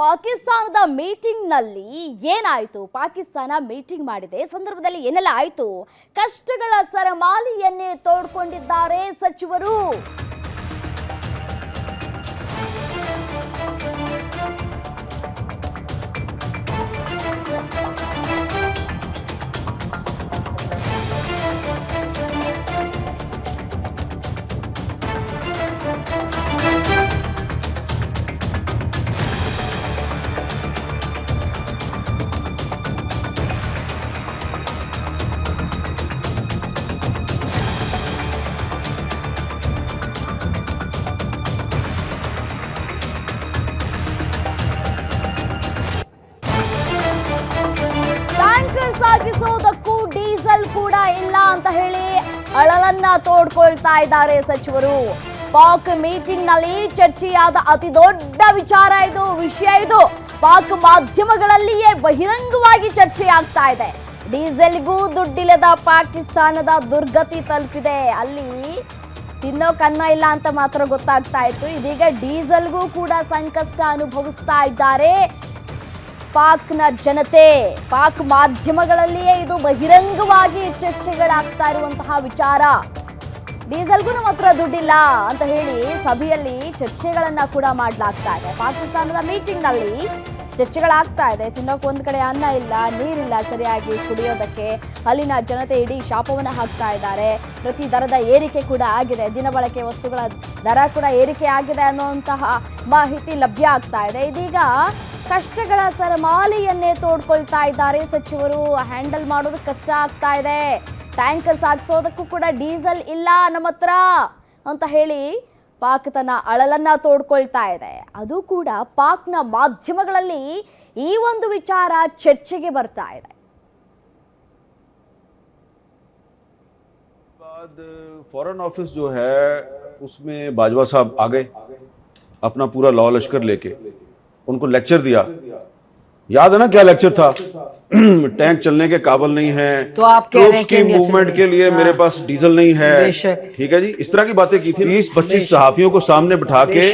ಪಾಕಿಸ್ತಾನದ ಮೀಟಿಂಗ್ನಲ್ಲಿ ಏನಾಯಿತು? ಪಾಕಿಸ್ತಾನ ಮೀಟಿಂಗ್ ಮಾಡಿದೆ. ಸಂದರ್ಭದಲ್ಲಿ ಏನೆಲ್ಲ ಆಯಿತು? ಕಷ್ಟಗಳ ಸರಮಾಲಿಯನ್ನೇ ತೋಡ್ಕೊಂಡಿದ್ದಾರೆ ಸಚಿವರು. ಅಂತ ಹೇಳಿ ಅಳಲನ್ನ ತೋಡ್ಕೊಳ್ತಾ ಇದ್ದಾರೆ ಸಚಿವರು. ಪಾಕ್ ಮೀಟಿಂಗ್ನಲ್ಲಿ ಚರ್ಚೆಯಾದ ಅತಿ ದೊಡ್ಡ ವಿಚಾರ ಇದು, ವಿಷಯ ಇದು. ಪಾಕ್ ಮಾಧ್ಯಮಗಳಲ್ಲಿಯೇ ಬಹಿರಂಗವಾಗಿ ಚರ್ಚೆಯಾಗ್ತಾ ಇದೆ. ಡೀಸೆಲ್ಗೂ ದುಡ್ಡಿಲ್ಲದ ಪಾಕಿಸ್ತಾನದ ದುರ್ಗತಿ ತಲುಪಿದೆ. ಅಲ್ಲಿ ತಿನ್ನೋ ಕನ್ನ ಇಲ್ಲ ಅಂತ ಮಾತ್ರ ಗೊತ್ತಾಗ್ತಾ ಇತ್ತು. ಇದೀಗ ಡೀಸೆಲ್ಗೂ ಕೂಡ ಸಂಕಷ್ಟ ಅನುಭವಿಸ್ತಾ ಇದ್ದಾರೆ. ಪಾಕ್ನ ಜನತೆ. ಪಾಕ್ ಮಾಧ್ಯಮಗಳಲ್ಲಿಯೇ ಇದು ಬಹಿರಂಗವಾಗಿ ಚರ್ಚೆಗಳಾಗ್ತಾ ಇರುವಂತಹ ವಿಚಾರ. ಡೀಸೆಲ್ಗೂ ನಮ್ಮ ಹತ್ರ ದುಡ್ಡಿಲ್ಲ ಅಂತ ಹೇಳಿ ಸಭೆಯಲ್ಲಿ ಚರ್ಚೆಗಳನ್ನ ಕೂಡ ಮಾಡಲಾಗ್ತಾ ಇದೆ. ಪಾಕಿಸ್ತಾನದ ಮೀಟಿಂಗ್ನಲ್ಲಿ ಚರ್ಚೆಗಳಾಗ್ತಾ ಇದೆ. ತಿನ್ನೋಕೆ ಒಂದ್ ಕಡೆ ಅನ್ನ ಇಲ್ಲ, ನೀರಿಲ್ಲ ಸರಿಯಾಗಿ ಕುಡಿಯೋದಕ್ಕೆ. ಅಲ್ಲಿನ ಜನತೆ ಇಡೀ ಶಾಪವನ್ನು ಹಾಕ್ತಾ ಇದ್ದಾರೆ. ಪ್ರತಿ ದರದ ಏರಿಕೆ ಕೂಡ ಆಗಿದೆ. ದಿನಬಳಕೆ ವಸ್ತುಗಳ ದರ ಕೂಡ ಏರಿಕೆ ಆಗಿದೆ ಅನ್ನುವಂತಹ ಮಾಹಿತಿ ಲಭ್ಯ ಆಗ್ತಾ ಇದೆ. ಇದೀಗ ಕಷ್ಟಗಳ ಸರಮಾಲೆಯನ್ನೇ ತೋಡ್ಕೊಳ್ತಾ ಇದ್ದಾರೆ ಸಚಿವರು ಹ್ಯಾಂಡಲ್ ಮಾಡೋದು ಕಷ್ಟ ಆಗ್ತಾ ಇದೆ ಟ್ಯಾಂಕರ್ ಸಾಗಿಸೋದಕ್ಕೂ ಕೂಡ ಡೀಸೆಲ್ ಇಲ್ಲ ನಮ್ಮ ಹತ್ರ ಅಂತ ಹೇಳಿ ಪಾಕ್ ತನ್ನ ಅಳಲನ್ನ ತೋಡ್ಕೊಳ್ತಾ ಇದೆ ಅದು ಕೂಡ ಪಾಕ್ನ ಮಾಧ್ಯಮಗಳಲ್ಲಿ ಈ ಒಂದು ವಿಚಾರ ಚರ್ಚೆಗೆ ಬರ್ತಾ ಇದೆ बाद फॉरेन ऑफिस जो है उसमें बाजवा साहब आ गए अपना पूरा लॉ लश्कर लेके उनको लेक्चर दिया। याद है ना क्या लेक्चर था? टैंक चलने के काबल नहीं है। तो आप कह ट्रूप्स की मूवमेंट के लिए हाँ। मेरे पास डीजल नहीं है। ठीक है जी? इस तरह की बातें की थी। बीस पच्चीस सहाफियों को सामने बिठा के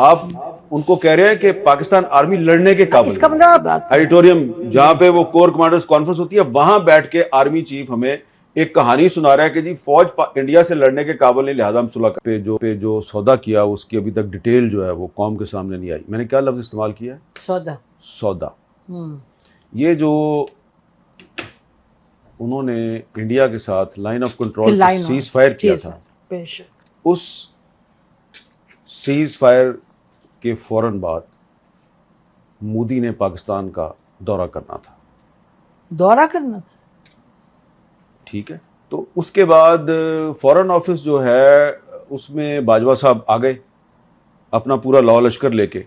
आप उनको कह रहे हैं कि पाकिस्तान आर्मी लड़ने के काबिल इसका मतलब ऑडिटोरियम जहाँ पे वो कोर कमांडर्स कॉन्फ्रेंस होती है वहाँ बैठ के आर्मी चीफ हमें एक कहानी सुना रहा है कि जी फौज इंडिया से लड़ने के काबिल नहीं लिहाजा हम सुलह पे जो पे जो सौदा किया उसकी अभी तक डिटेल जो है वो कौम के सामने नहीं आई। मैंने क्या लफ्ज इस्तेमाल किया सौदा। सौदा। हम्म। ये जो उन्होंने इंडिया के साथ line of control ceasefire किया था उस सीज फायर के फ़ौरन बाद मोदी ने पाकिस्तान का दौरा करना था। दौरा करना था। ठीक है? तो उसके बाद फॉरेन ऑफ़िस जो है उसमें बाजवा साहब आ गए अपना पूरा लॉ लश्कर लेके।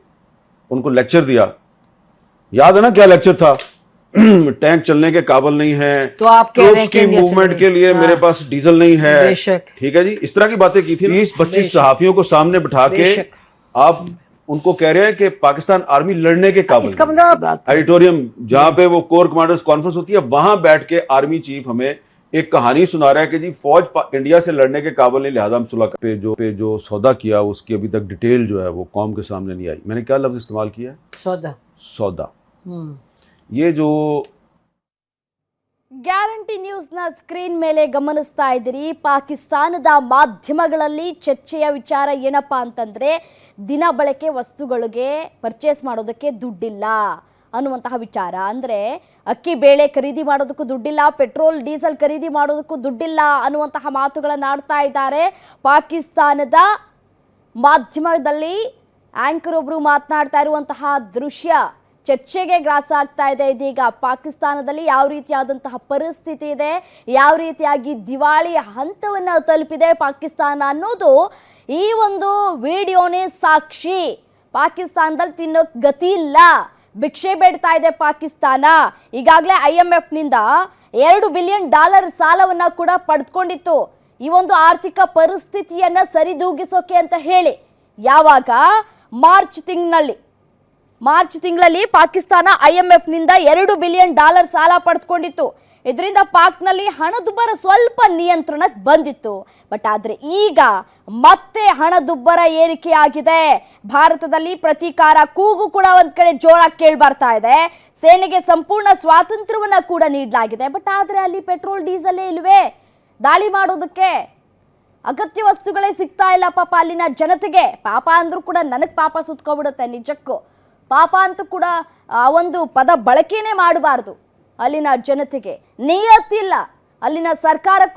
उनको लेक्चर दिया। याद है ना क्या लेक्चर था? टैंक चलने के काबिल नहीं है। तो आप कह रहे हैं की मूवमेंट के लिए हाँ। मेरे पास डीजल नहीं है। ठीक है जी? इस तरह की बातें की थी बीस पच्चीस सहाफियों को सामने बिठा के आप उनको कह रहे हैं कि पाकिस्तान आर्मी लड़ने के काबिल इसका मतलब ऑडिटोरियम जहाँ पे वो कोर कमांडर्स कॉन्फ्रेंस होती है वहाँ बैठ के आर्मी चीफ हमें एक कहानी सुना रहा है कि जी फौज पा- इंडिया से लड़ने के काबिल नहीं लिहाजा हम सुलह कर- पे जो पे जो सौदा किया उसकी अभी तक डिटेल जो है वो कौम के सामने नहीं आई मैंने क्या लफ्ज इस्तेमाल किया है सौदा सौदा हम्म ये जो ಗ್ಯಾರಂಟಿ ನ್ಯೂಸ್ನ ಸ್ಕ್ರೀನ್ ಮೇಲೆ ಗಮನಿಸ್ತಾ ಇದ್ದೀರಿ ಪಾಕಿಸ್ತಾನದ ಮಾಧ್ಯಮಗಳಲ್ಲಿ ಚರ್ಚೆಯ ವಿಚಾರ ಏನಪ್ಪಾ ಅಂತಂದ್ರೆ ದಿನ ಬಳಕೆ ವಸ್ತುಗಳಿಗೆ ಪರ್ಚೇಸ್ ಮಾಡೋದಕ್ಕೆ ದುಡ್ಡಿಲ್ಲ ಅನ್ನುವಂತಹ ವಿಚಾರ. ಅಂದರೆ ಅಕ್ಕಿ ಬೇಳೆ ಖರೀದಿ ಮಾಡೋದಕ್ಕೂ ದುಡ್ಡಿಲ್ಲ, ಪೆಟ್ರೋಲ್, ಡೀಸೆಲ್ ಖರೀದಿ ಮಾಡೋದಕ್ಕೂ ದುಡ್ಡಿಲ್ಲ ಅನ್ನುವಂತಹ ಮಾತುಗಳನ್ನು ಆಡ್ತಾ ಇದ್ದಾರೆ. ಪಾಕಿಸ್ತಾನದ ಮಾಧ್ಯಮದಲ್ಲಿ ಆಂಕರ್ ಒಬ್ರು ಮಾತನಾಡ್ತಾ ಇರುವಂತಹ ದೃಶ್ಯ ಚರ್ಚೆಗೆ ಗ್ರಾಸ ಆಗ್ತಾ ಇದೆ. ಇದೀಗ ಪಾಕಿಸ್ತಾನದಲ್ಲಿ ಯಾವ ರೀತಿಯಾದಂತಹ ಪರಿಸ್ಥಿತಿ ಇದೆ, ಯಾವ ರೀತಿಯಾಗಿ ದಿವಾಳಿ ಹಂತವನ್ನು ತಲುಪಿದೆ ಪಾಕಿಸ್ತಾನ ಅನ್ನೋದು ಈ ಒಂದು ವಿಡಿಯೋನೇ ಸಾಕ್ಷಿ. ಪಾಕಿಸ್ತಾನದಲ್ಲಿ ತಿನ್ನೋಕ್ ಗತಿ ಇಲ್ಲ. ಭಿಕ್ಷೆ ಬೇಡ್ತಾ ಇದೆ ಪಾಕಿಸ್ತಾನ. ಈಗಾಗಲೇ ಐ ಎಂ ಎಫ್ನಿಂದ ಎರಡು ಬಿಲಿಯನ್ ಡಾಲರ್ ಸಾಲವನ್ನ ಕೂಡ ಪಡೆದುಕೊಂಡಿತ್ತು ಈ ಒಂದು ಆರ್ಥಿಕ ಪರಿಸ್ಥಿತಿಯನ್ನ ಸರಿದೂಗಿಸೋಕೆ ಅಂತ ಹೇಳಿ. ಯಾವಾಗ? ಮಾರ್ಚ್ ತಿಂಗಳಲ್ಲಿ. ಮಾರ್ಚ್ ತಿಂಗಳಲ್ಲಿ ಪಾಕಿಸ್ತಾನ ಐ ಎಂ ಎಫ್ನಿಂದ ಎರಡು ಬಿಲಿಯನ್ ಡಾಲರ್ ಸಾಲ ಪಡೆದುಕೊಂಡಿತ್ತು ಇದರಿಂದ ಪಾಕ್ನಲ್ಲಿ ಹಣದುಬ್ಬರ ಸ್ವಲ್ಪ ನಿಯಂತ್ರಣಕ್ಕೆ ಬಂದಿತ್ತು. ಬಟ್ ಆದ್ರೆ ಈಗ ಮತ್ತೆ ಹಣದುಬ್ಬರ ಏರಿಕೆಯಾಗಿದೆ. ಭಾರತದಲ್ಲಿ ಪ್ರತೀಕಾರ ಕೂಗು ಕೂಡ ಒಂದ್ ಕಡೆ ಜೋರಾಗಿ ಕೇಳಿ ಬರ್ತಾ ಇದೆ. ಸೇನೆಗೆ ಸಂಪೂರ್ಣ ಸ್ವಾತಂತ್ರ್ಯವನ್ನ ಕೂಡ ನೀಡಲಾಗಿದೆ. ಬಟ್ ಆದ್ರೆ ಅಲ್ಲಿ ಪೆಟ್ರೋಲ್ ಡೀಸೆಲ್ಲೇ ಇಲ್ವೇ? ದಾಳಿ ಮಾಡೋದಕ್ಕೆ ಅಗತ್ಯ ವಸ್ತುಗಳೇ ಸಿಗ್ತಾ ಇಲ್ಲ ಪಾಪ ಅಲ್ಲಿನ ಜನತೆಗೆ. ಪಾಪ ಅಂದ್ರೂ ಕೂಡ ನನಗೆ ಪಾಪ ಸುತ್ಕೊಬಿಡುತ್ತೆ ನಿಜಕ್ಕೂ. ಪಾಪ ಅಂತೂ ಕೂಡ, ಆ, ಒಂದು ಪದ ಬಳಕೆನೇ ಮಾಡಬಾರ್ದು. ಅಲ್ಲಿನ ಜನತೆಗೆ ನಿಯತ್ತಿಲ್ಲ. ಅಲ್ಲಿನ ಸರ್ಕಾರಕ್ಕೂ